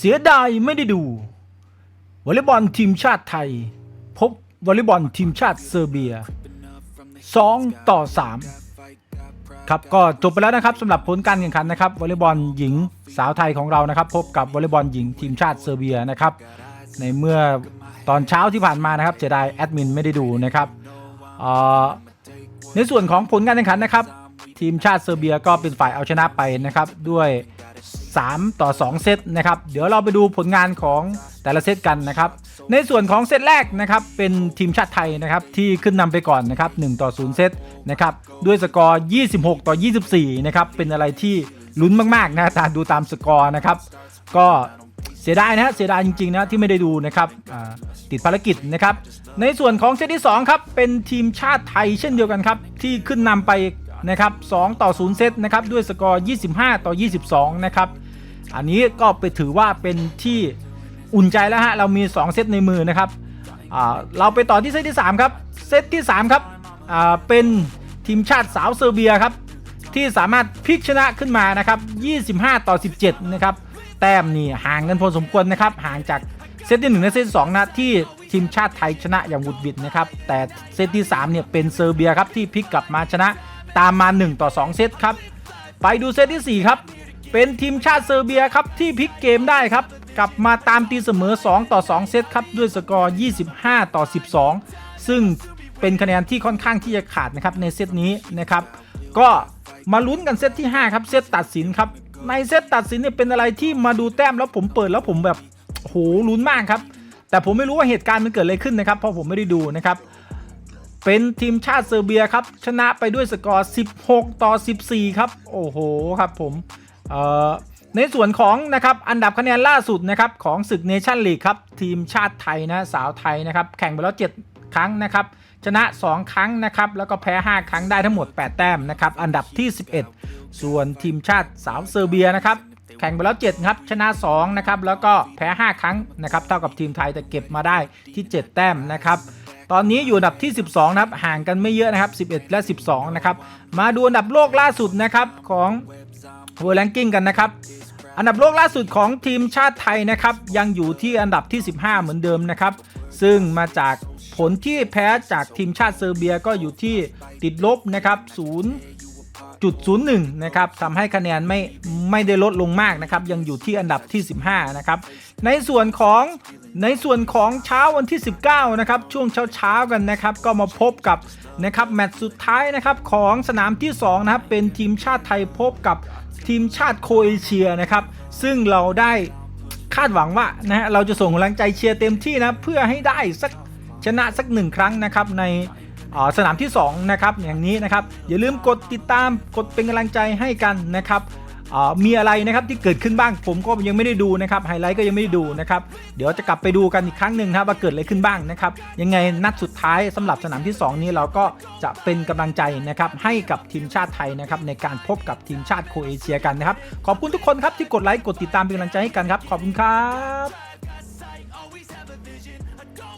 เสียดายไม่ได้ดูวอลเลย์บอลทีมชาติไทย พบวอลเลย์บอลทีมชาติเซอร์เบีย 2 ต่อ 3 ครับก็จบไปแล้วนะครับสำหรับผลการแข่งขันนะครับวอลเลย์บอลหญิงสาวไทยของเรานะครับ พบกับวอลเลย์บอลหญิงทีมชาติเซอร์เบียนะครับ ในเมื่อตอนเช้าที่ผ่านมานะครับเจไดแอดมินไม่ได้ดูนะครับเอ่อในส่วนของผลการแข่งขันนะครับ ทีมชาติเซอร์เบียก็เป็นฝ่ายเอาชนะไปนะครับด้วย 3 ต่อ 2 เซตนะครับ เดี๋ยวเราไปดูผลงานของแต่ละเซตกันนะครับ ในส่วนของเซตแรกนะครับ เป็นทีมชาติไทยนะครับ ที่ขึ้นนำไปก่อนนะครับ1ต่อ 0 เซตนะครับ ด้วยสกอร์ 26 ต่อ 24 นะครับ เป็นอะไรที่ลุ้นมาก ๆ นะตาดูตามสกอร์นะครับ ก็เสียดายนะฮะเสียดายจริงๆนะที่ไม่ได้ดูนะครับติดภารกิจนะครับ ในส่วนของเซตที่2ครับเป็นทีมชาติไทยเช่นเดียวกันครับที่ขึ้นนำไป นะครับ2ต่อ 0 เซตนะครับด้วยสกอร์ 25 ต่อ 22 นะครับ อันนี้ก็ไปถือว่าเป็นที่อุ่นใจแล้วฮะ เรามี 2 เซตในมือนะครับเราไปต่อที่เซตที่ 3 ครับ เซตที่ 3 ครับเป็นทีมชาติสาวเซอร์เบียครับ ที่สามารถพลิกชนะขึ้นมานะครับ 25 ต่อ 17 นะครับ แต้มนี่ห่างกันพอสมควรนะครับ ห่างจากเซตที่1และเซตที่2นะที่ทีมชาติไทยชนะอย่างบุดบิดนะครับ แต่เซตที่3เนี่ยเป็นเซอร์เบียครับที่พลิกกลับมาชนะ ตามมา 1 ต่อ 2 เซตครับ ไปดูเซตที่ 4 ครับ เป็นทีมชาติเซอร์เบียครับที่พลิกเกมได้ครับ กลับมาตามตีเสมอ 2 ต่อ 2 เซตครับ ด้วยสกอร์ 25 ต่อ 12 ซึ่งเป็นคะแนนที่ค่อนข้างที่จะขาดนะครับในเซตนี้นะครับ ก็มาลุ้นกันเซตที่ 5 ครับ เซตตัดสินครับ ในเซตตัดสินเนี่ยเป็นอะไรที่มาดูแต้มแล้วผมเปิดแล้วผมแบบโหลุ้นมากครับ แต่ผมไม่รู้ว่าเหตุการณ์มันเกิดอะไรขึ้นนะครับ เพราะผมไม่ได้ดูนะครับ นทีมชาติเซอร์เบียครับ ชนะไปด้วยสกอร์ 16 ต่อ 14 ครับ โอ้โหครับผมในส่วนของนะครับอันดับคะแนนล่าสุดนะครับของศึกเนชั่นลีกครับ ทีมชาติไทยนะสาวไทยนะครับ แข่งไปแล้ว 7 ครั้งนะครับ ชนะ 2 ครั้งนะครับ แล้วก็แพ้ 5 ครั้งได้ทั้งหมด 8 แต้มนะครับ อันดับที่ 11 ส่วนทีมชาติสาวเซอร์เบียนะครับแข่งไปแล้ว7ครับชนะ2นะครับแล้วก็แพ้ 5 ครั้งนะครับเท่ากับทีมไทยแต่เก็บมาได้ที่ 7 แต้มนะครับ ตอนนี้อยู่อันดับที่ 12นะครับห่างกันไม่เยอะนะครับ 11 และ 12 นะครับ มาดูอันดับโลกล่าสุดนะครับของ World Ranking กันนะครับ อันดับโลกล่าสุดของทีมชาติไทยนะครับ ยังอยู่ที่อันดับที่ 15 เหมือนเดิมนะครับ ซึ่งมาจากผลที่แพ้จากทีมชาติเซอร์เบียก็อยู่ที่ติดลบนะครับ0จุด01นะครับทำให้คะแนนไม่ไม่ได้ลดลงมากนะครับ ยังอยู่ที่อันดับที่ 15 นะครับ ในส่วนของในส่วนของเช้าวันที่ 19 นะครับ ช่วงเช้าเช้าๆกันนะครับ ก็มาพบกับนะครับแมตช์สุดท้ายนะครับของสนามที่ 2 นะครับ เป็นทีมชาติไทยพบกับทีมชาติโคเอเชียนะครับ ซึ่งเราได้คาดหวังว่านะฮะเราจะส่งกำลังใจเชียร์เต็มที่นะเพื่อให้ได้สักชนะสักหนึ่งครั้งนะครับในสนามที่ 2 นะครับอย่างนี้นะครับ อย่าลืมกดติดตามกดเป็นกำลังใจให้กันนะครับ มีอะไรนะครับที่เกิดขึ้นบ้างผมก็ยังไม่ได้ดูนะครับไฮไลท์ก็ยังไม่ได้ดูนะครับเดี๋ยวจะกลับไปดูกันอีกครั้งหนึ่งครับว่าเกิดอะไรขึ้นบ้างนะครับยังไงนัดสุดท้ายสำหรับสนามที่ 2 นี้เราก็จะเป็นกำลังใจนะครับให้กับทีมชาติไทยนะครับในการพบกับทีมชาติโคเอเชียกันนะครับขอบคุณทุกคนครับที่กดไลค์กดติดตามเป็นกำลังใจให้กันครับขอบคุณครับ